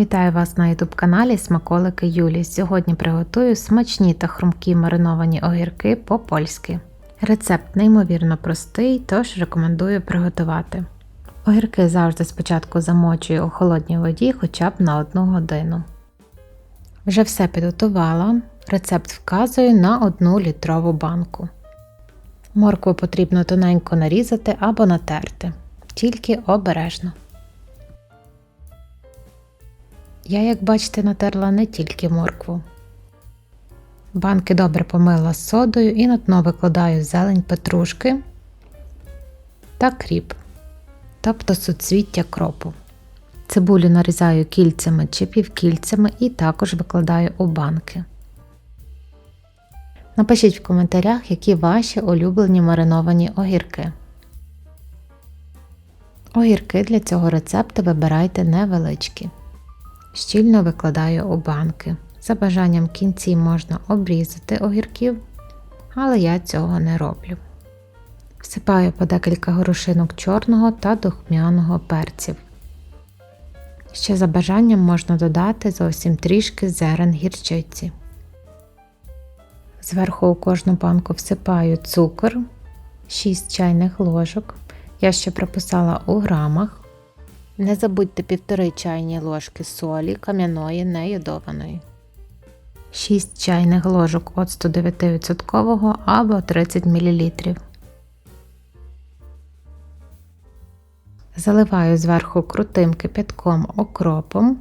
Вітаю вас на youtube каналі Смаколики Юлі. Сьогодні приготую смачні та хрумкі мариновані огірки по-польськи. Рецепт неймовірно простий, тож рекомендую приготувати. Огірки завжди спочатку замочую у холодній воді хоча б на 1 годину. Вже все підготувала. Рецепт вказую на 1 літрову банку. Моркву потрібно тоненько нарізати або натерти, тільки обережно. Я, як бачите, натерла не тільки моркву. Банки добре помила з содою і на дно викладаю зелень петрушки та кріп, тобто суцвіття кропу. Цибулю нарізаю кільцями чи півкільцями і також викладаю у банки. Напишіть в коментарях, які ваші улюблені мариновані огірки. Огірки для цього рецепту вибирайте невеличкі. Щільно викладаю у банки. За бажанням кінці можна обрізати огірків, але я цього не роблю. Всипаю по декілька горошинок чорного та духмяного перців. Ще за бажанням можна додати зовсім трішки зерен гірчиці. Зверху у кожну банку всипаю цукор 6 чайних ложок. Я ще прописала у грамах. Не забудьте півтори чайні ложки солі кам'яної неюдованої. 6 чайних ложок оцту 9% або 30 мл. Заливаю зверху крутим кипятком окропом.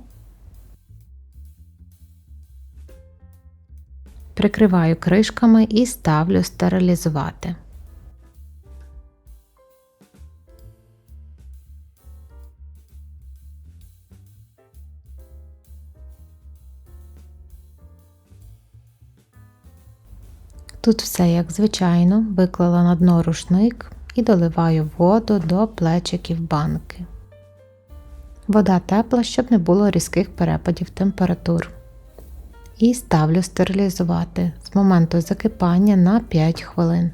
Прикриваю кришками і ставлю стерилізувати. Тут все як звичайно, виклала на дно рушник і доливаю воду до плечиків банки. Вода тепла, щоб не було різких перепадів температур. І ставлю стерилізувати з моменту закипання на 5 хвилин.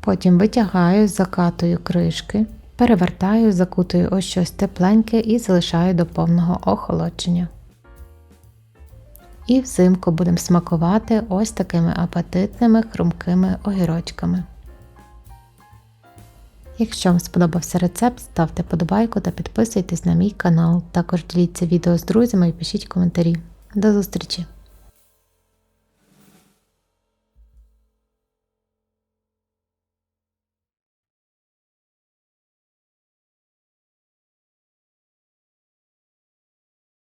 Потім витягаю, закатую кришки, перевертаю, закутую ось щось тепленьке і залишаю до повного охолодження. І взимку будемо смакувати ось такими апетитними хрумкими огірочками. Якщо вам сподобався рецепт, ставте подобайку та підписуйтесь на мій канал. Також діліться відео з друзями і пишіть коментарі. До зустрічі!